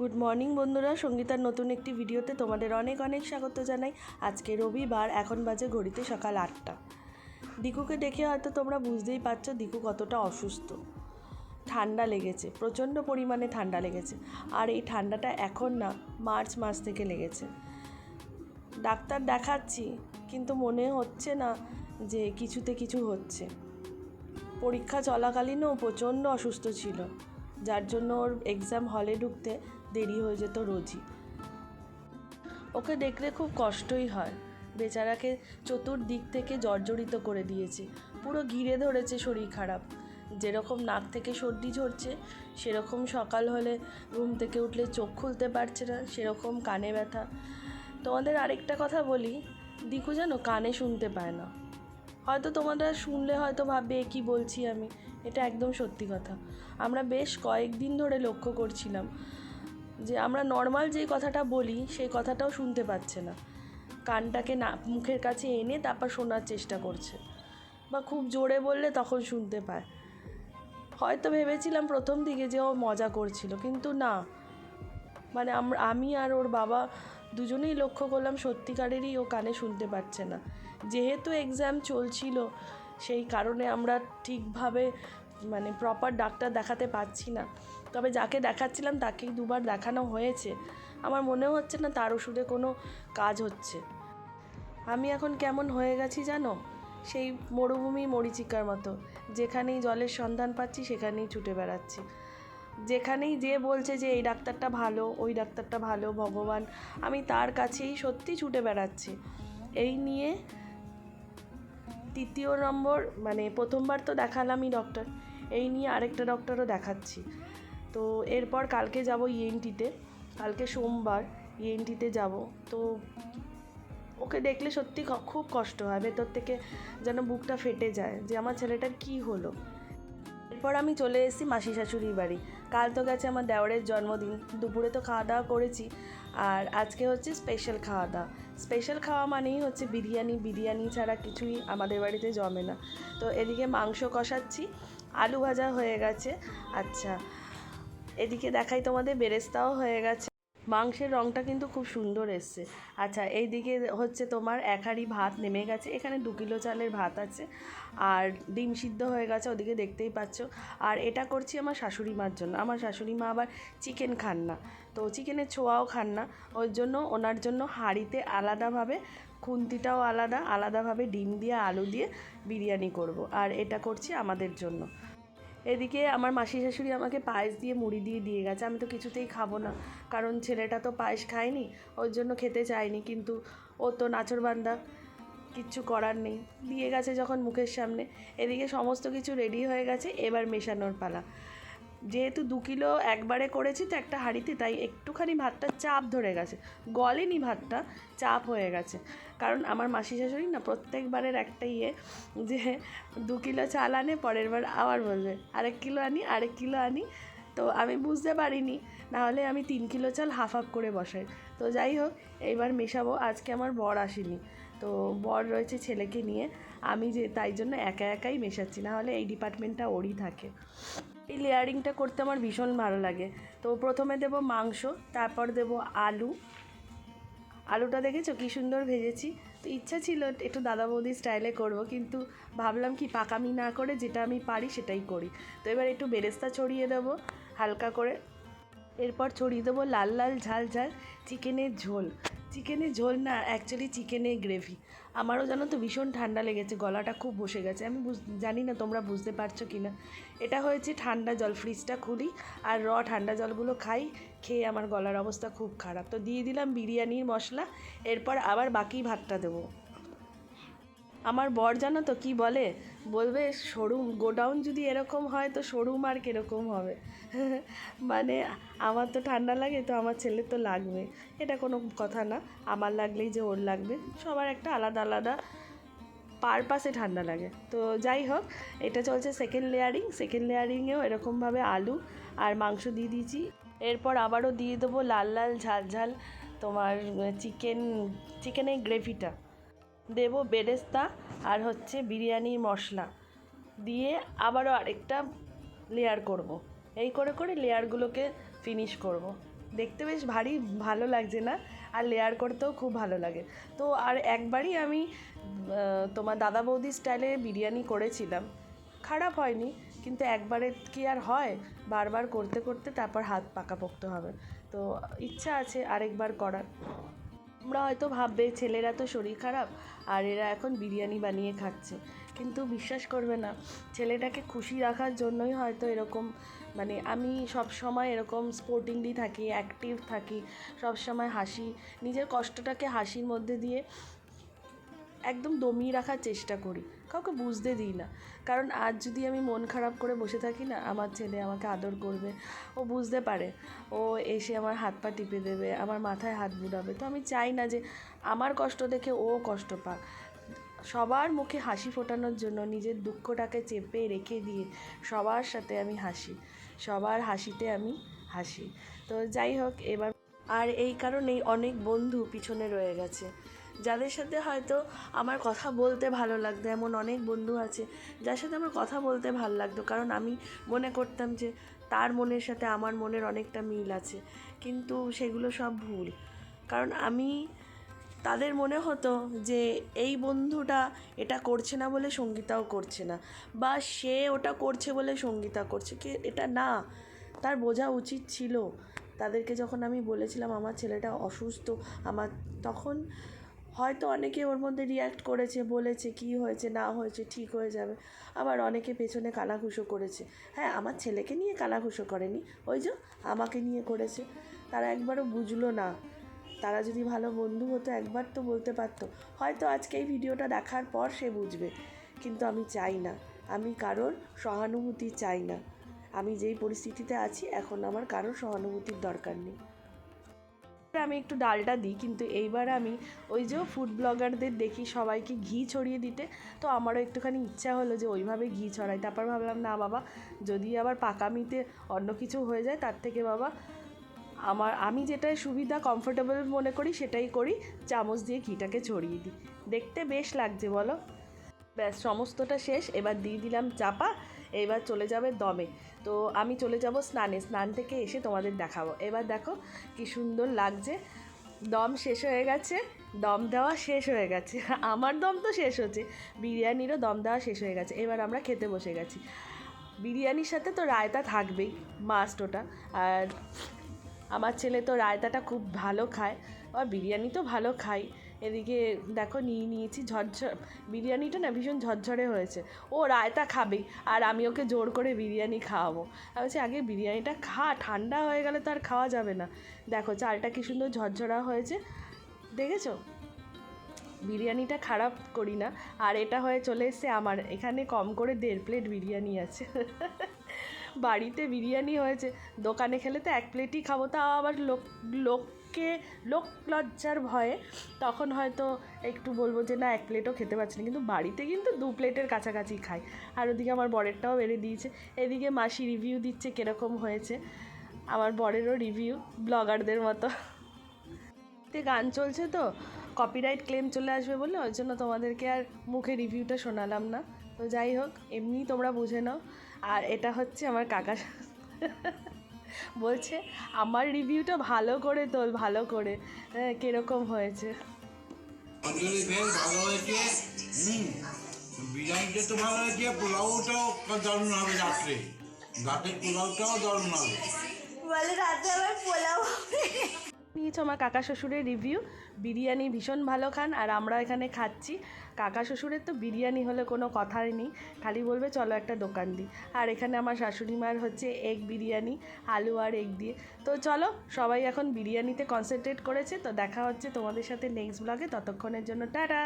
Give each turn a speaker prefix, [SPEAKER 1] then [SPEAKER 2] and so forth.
[SPEAKER 1] Good morning বন্ধুরা। সঙ্গীতার নতুন একটি ভিডিওতে তোমাদের অনেক অনেক স্বাগত জানাই। আজকে রবিবার, এখন বাজে ঘড়িতে সকাল আটটা। দিকুকে দেখে হয়তো তোমরা বুঝতেই পারছ দিকু কতটা অসুস্থ। ঠান্ডা লেগেছে, প্রচণ্ড পরিমাণে ঠান্ডা লেগেছে। আর এই ঠান্ডাটা এখন না, মার্চ মাস থেকে লেগেছে। ডাক্তার দেখাচ্ছি, কিন্তু মনে হচ্ছে না যে কিছুতে কিছু হচ্ছে। পরীক্ষা চলাকালীনও প্রচণ্ড অসুস্থ ছিল, যার জন্য ওর এক্সাম হলে ঢুকতে দেরি হয়ে যেত রোজই। ওকে দেখলে খুব কষ্টই হয়। বেচারাকে চতুর্দিক থেকে জর্জরিত করে দিয়েছে। পুরো ঘিরে ধরেছে শরীর খারাপ। যেরকম নাক থেকে সর্দি ঝরছে, সেরকম সকাল হলে ঘুম থেকে উঠলে চোখ খুলতে পারছে না, সেরকম কানে ব্যথা। তোমাদের আরেকটা কথা বলি দিকু যেন কানে শুনতে পায় না। হয়তো তোমরা শুনলে হয়তো ভাববে কী বলছি আমি? এটা একদম সত্যি কথা। আমরা বেশ কয়েকদিন ধরে লক্ষ্য করছিলাম। যে আমরা নর্মাল যেই কথাটা বলি, সেই কথাটাও শুনতে পাচ্ছে না। কানটাকে না, মুখের কাছে এনে তারপর শোনার চেষ্টা করছে। বা খুব জোরে বললে তখন শুনতে পায়। হয়তো ভেবেছিলাম প্রথম দিকে যে ও মজা করছিল, কিন্তু না। মানে আমি আর ওর বাবা দুজনেই লক্ষ্য করলাম সত্যিকারেরই ও কানে শুনতে পাচ্ছে না। যেহেতু এক্সাম চলছিল, সেই কারণে আমরা ঠিকভাবে মানে প্রপার ডাক্তার দেখাতে পারছি না। তবে যাকে দেখাচ্ছিলাম তাকেই দুবার দেখানো হয়েছে। আমার মনে হচ্ছে না তার ওষুধে কোনো কাজ হচ্ছে। আমি এখন কেমন হয়ে গেছি জানো? সেই মরুভূমি মরিচিকার মতো। যেখানেই জলের সন্ধান পাচ্ছি, সেখানেই ছুটে বেড়াচ্ছি। যেখানেই যে বলছে যে এই ডাক্তারটা ভালো, ওই ডাক্তারটা ভালো, ভগবান। আমি তার কাছেই সত্যি ছুটে বেড়াচ্ছি। এই নিয়ে তৃতীয় নম্বর মানে প্রথমবার তো দেখালামই ডক্টর এই নিয়ে আরেকটা ডক্টরও দেখাচ্ছি। তো এরপর কালকে যাব ইএনটিতে কালকে সোমবার ইএনটিতে যাব। তো ওকে দেখলে সত্যি খুব কষ্ট হয়। ভেতর থেকে যেন বুকটা ফেটে যায় যে আমার ছেলেটার কী হলো। এরপর আমি চলে এসেছি মাসি শাশুড়ির বাড়ি। কাল তো গেছে আমার দেওয়ারের জন্মদিন। দুপুরে তো খাওয়া দাওয়া করেছি। আর আজকে হচ্ছে স্পেশাল খাওয়া দাওয়া। স্পেশাল খাওয়া মানেই হচ্ছে বিরিয়ানি। বিরিয়ানি ছাড়া কিছুই আমাদের বাড়িতে জমে না। তো এদিকে মাংস কষাচ্ছি। আলু ভাজা হয়ে গেছে। আচ্ছা এদিকে দেখাই তোমাদের, বেরেস্তাও হয়ে গেছে। মাংসের রঙটা কিন্তু খুব সুন্দর এসছে। আচ্ছা এইদিকে হচ্ছে তোমার এক হাঁড়ি ভাত নেমে গেছে। এখানে দু কিলো চালের ভাত আছে। আর ডিম সিদ্ধ হয়ে গেছে, ওদিকে দেখতেই পাচ্ছ। আর এটা করছি আমার শাশুড়ি মার জন্য। আমার শাশুড়ি মা আবার চিকেন খান না। তো চিকেনের ছোঁয়াও খান না। ওর জন্য, ওনার জন্য হাঁড়িতে আলাদাভাবে খুন্তিটাও আলাদা, আলাদাভাবে ডিম দিয়ে, আলু দিয়ে বিরিয়ানি করব। আর এটা করছি আমাদের জন্য। এদিকে আমার মাসি শাশুড়ি আমাকে পায়েস দিয়ে মুড়ি দিয়ে দিয়ে গেছে। আমি তো কিছুতেই খাব না, কারণ ছেলেটা তো পায়েস খায়নি, ওর জন্য খেতে চায়নি। কিন্তু ও তো নাচরবান্দা কিচ্ছু করার নেই। দিয়ে গেছে যখন মুখের সামনে। এদিকে সমস্ত কিছু রেডি হয়ে গেছে, এবার মেশানোর পালা। যেহেতু দু কিলো একবারে করেছি তো একটা হাঁড়িতে, তাই একটুখানি ভাতটা চাপ ধরে গেছে। গলেনি ভাতটা, চাপ হয়ে গেছে। কারণ আমার মাসি শাশুড়ি না প্রত্যেকবারের একটা ইয়ে যে দু কিলো চাল আনে, পরের বার আবার বলবে, আরেক কিলো আনি, আরেক কিলো আনি। তো আমি বুঝতে পারিনি নাহলে আমি তিন কিলো চাল হাফ হাফ করে বসাই। তো যাই হোক, এইবার মেশাবো, আজকে আমার বর আসেনি। তো বর রয়েছে ছেলেকে নিয়ে, আমি যে তাই জন্য একা একাই মেশাচ্ছি নাহলে এই ডিপার্টমেন্টটা ওরই থাকে। এই লেয়ারিংটা করতে আমার ভীষণ ভালো লাগে। তো প্রথমে দেব মাংস, তারপর দেব আলু। আলুটা দেখেছ? কী সুন্দর ভেজেছি। তো ইচ্ছা ছিল একটু দাদা বৌদি স্টাইলে করব, কিন্তু ভাবলাম কি পাকামি না করে যেটা আমি পারি সেটাই করি। তো এবার একটু বেরেস্তা ছড়িয়ে দেবো, হালকা করে। এরপর ছড়িয়ে দেবো লাল লাল ঝাল ঝাল চিকেনের ঝোল। চিকেনের ঝোল না অ্যাকচুয়ালি চিকেনে গ্রেভি আমারও জানো তো ভীষণ ঠান্ডা লেগেছে, গলাটা খুব বসে গেছে। আমি জানি না তোমরা বুঝতে পারছ কি না এটা হয়েছে ঠান্ডা জল ফ্রিজটা খুলি আর র ঠান্ডা জলগুলো খাই, খেয়ে আমার গলার অবস্থা খুব খারাপ। তো দিয়ে দিলাম বিরিয়ানির মশলা, এরপর আবার বাকি ভাতটা দেবো। আমার বর জানো তো কি বলে? বলবে, শোরুম, গোডাউন যদি এরকম হয় তো শোরুম আর কীরকম হবে? মানে আমার তো ঠান্ডা লাগে তো আমার ছেলের তো লাগবে। এটা কোনো কথা না। আমার লাগলেই যে ওর লাগবে। সবার একটা আলাদা আলাদা পারপাসে ঠান্ডা লাগে। তো যাই হোক, এটা চলছে সেকেন্ড লেয়ারিং সেকেন্ড লেয়ারিংয়েও এরকমভাবে আলু আর মাংস দিয়ে দিয়েছি। এরপর আবারও দিয়ে দেবো লাল লাল, ঝাল ঝাল তোমার চিকেন চিকেনের গ্রেভিটা দেব বেরেস্তা আর হচ্ছে বিরিয়ানি মশলা। দিয়ে আবারও আরেকটা লেয়ার করব। এই করে করে লেয়ারগুলোকে ফিনিশ করব। দেখতে বেশ ভারী, ভালো লাগছে না? আর লেয়ার করতেও খুব ভালো লাগে। তো আর একবারই আমি তোমার দাদা বৌদি স্টাইলে বিরিয়ানি করেছিলাম। খারাপ হয়নি, কিন্তু একবারে কি আর হয়? বারবার করতে করতে তারপর হাত পাকা পাকাপোক্ত হবে। তো ইচ্ছা আছে আরেকবার করার। তোমরা হয়তো ভাববে, ছেলেরা তো শরীর খারাপ, আর এরা এখন বিরিয়ানি বানিয়ে খাচ্ছে। কিন্তু বিশ্বাস করবে না, ছেলেটাকে খুশি রাখার জন্যই হয়তো এরকম মানে আমি সব সময় এরকম স্পোর্টিংলি থাকি অ্যাক্টিভ থাকি সব সময় হাসি, নিজের কষ্টটাকে হাসির মধ্যে দিয়ে একদম দমিয়ে রাখার চেষ্টা করি। কাউকে বুঝতে দিই না। কারণ আজ যদি আমি মন খারাপ করে বসে থাকি না, আমার ছেলে আমাকে আদর করবে, ও বুঝতে পারে। ও এসে আমার হাত পা টিপে দেবে, আমার মাথায় হাত বুলাবে। তো আমি চাই না যে আমার কষ্ট দেখে ও কষ্ট পাক। সবার মুখে হাসি ফোটানোর জন্য নিজের দুঃখটাকে চেপে রেখে দিয়ে সবার সাথে আমি হাসি, সবার হাসিতে আমি হাসি। তো যাই হোক, এবার আর এই কারণেই অনেক বন্ধু পিছনে রয়ে গেছে। যাদের সাথে হয়তো আমার কথা বলতে ভালো লাগতো, এমন অনেক বন্ধু আছে যার সাথে আমার কথা বলতে ভালো লাগতো। কারণ আমি মনে করতাম যে তার মনের সাথে আমার মনের অনেকটা মিল আছে, কিন্তু সেগুলো সব ভুল। কারণ আমি, তাদের মনে হতো যে এই বন্ধুটা এটা করছে না বলে সঙ্গীতাও করছে না, বা সে ওটা করছে বলে সঙ্গীতা করছে। কি এটা না, তার বোঝা উচিত ছিল। তাদেরকে যখন আমি বলেছিলাম, আমার ছেলেটা অসুস্থ, আমার, তখন হয়তো অনেকে ওর মধ্যে রিয়্যাক্ট করেছে, বলেছে কি হয়েছে, না হয়েছে, ঠিক হয়ে যাবে। আবার অনেকে পেছনে কানাঘুষো করেছে। হ্যাঁ আমার ছেলেকে নিয়ে কানাঘুষো করেনি। ওই যে আমাকে নিয়ে করেছে। তারা একবারও বুঝলো না। তারা যদি ভালো বন্ধু হতো, একবার তো বলতে পারতো। হয়তো আজকে এই ভিডিওটা দেখার পর সে বুঝবে। কিন্তু আমি চাই না। আমি কারোর সহানুভূতি চাই না। আমি যেই পরিস্থিতিতে আছি, এখন আমার কারোর সহানুভূতির দরকার নেই। আমি একটু ডালটা দিই, কিন্তু এইবার আমি ওই যে ফুড ব্লগারদের দেখি সবাইকে ঘি ছড়িয়ে দিতে, তো আমারও একটুখানি ইচ্ছা হলো যে ওইভাবে ঘি ছড়াই। তারপর ভাবলাম, না বাবা, যদি আবার পাকামিতে অন্য কিছু হয়ে যায়, তার থেকে বাবা, আমার, আমি যেটাই সুবিধা কমফোর্টেবল মনে করি, সেটাই করি, চামচ দিয়ে ঘিটাকে ছড়িয়ে দিই। দেখতে বেশ লাগছে, বলো? ব্যাস, সমস্তটা শেষ। এবার দিয়ে দিলাম চাপা। এবার চলে যাবে দমে। তো আমি চলে যাব স্নানে। স্নান থেকে এসে তোমাদের দেখাবো। এবার দেখো কি সুন্দর লাগছে। দম শেষ হয়ে গেছে। দম দেওয়া শেষ হয়ে গেছে। আমার দম তো শেষ হচ্ছে। বিরিয়ানিরও দম দেওয়া শেষ হয়ে গেছে। এবার আমরা খেতে বসে গেছি। বিরিয়ানির সাথে তো রায়তা থাকবেই মাস্ট ওটা। আর আমার ছেলে তো রায়তাটা খুব ভালো খায়। আর বিরিয়ানি তো ভালো খাই এদিকে দেখো নিয়ে নিয়েছি ঝরঝর, বিরিয়ানিটা না ভীষণ ঝরঝরে হয়েছে। ও রায়তা খাবেই আর আমি ওকে জোর করে বিরিয়ানি খাওয়াবো। আমি বলছি, আগে বিরিয়ানিটা খা, ঠান্ডা হয়ে গেলে তো আর খাওয়া যাবে না। দেখো চালটা কি সুন্দর ঝরঝরা হয়েছে। দেখেছ? বিরিয়ানিটা খারাপ করি না। আর এটা হয়ে চলে এসছে আমার, এখানে কম করে দেড় প্লেট বিরিয়ানি আছে। বাড়িতে বিরিয়ানি হয়েছে, দোকানে খেলে তো এক প্লেটই খাব, তাও আবার লোক, লোককে, লোক লজ্জার ভয়ে তখন হয়তো একটু বলব যে না, এক প্লেটও খেতে পারছি না, কিন্তু বাড়িতে কিন্তু দু প্লেটের কাছাকাছি খাই। আর ওদিকে আমার বরেরটাও বেড়ে দিয়েছে, এদিকে মাসি রিভিউ দিচ্ছে কীরকম হয়েছে, আমার বরেরও রিভিউ ব্লগারদের মতো। তে গান চলছে তো কপিরাইট ক্লেম চলে আসবে বলে, ওই জন্য তোমাদেরকে আর মুখে রিভিউটা শোনালাম না। তো যাই হোক এমনি তোমরা বুঝে নাও আর এটা হচ্ছে আমার কাকা বলছে আমার রিভিউটা ভালো করে তোল ভালো করে। হ্যাঁ কীরকম হয়েছে?
[SPEAKER 2] অঞ্জলি বেশ ভালো হয়েছে। হুম বিরিয়ানিটা তো ভালো হয়েছে পোলাওটাও দারুণ হবে রাত্রে। রাতের পোলাওটাও দারুণ হবে।
[SPEAKER 3] বলে রাতে আবার পোলাও
[SPEAKER 1] নিয়েছো আমার কাকা শ্বশুরের রিভিউ বিরিয়ানি ভীষণ ভালো খান আর আমরা এখানে খাচ্ছি। কাকা শ্বশুরের তো বিরিয়ানি হলে কোনো কথাই নেই। খালি বলবে, চলো একটা দোকান দিই আর এখানে আমার শাশুড়ি মার হচ্ছে এগ বিরিয়ানি, আলু আর এগ দিয়ে। তো চলো, সবাই এখন বিরিয়ানিতে কনসেন্ট্রেট করেছে। তো দেখা হচ্ছে তোমাদের সাথে নেক্সট ব্লগে ততক্ষণের জন্য টাটা!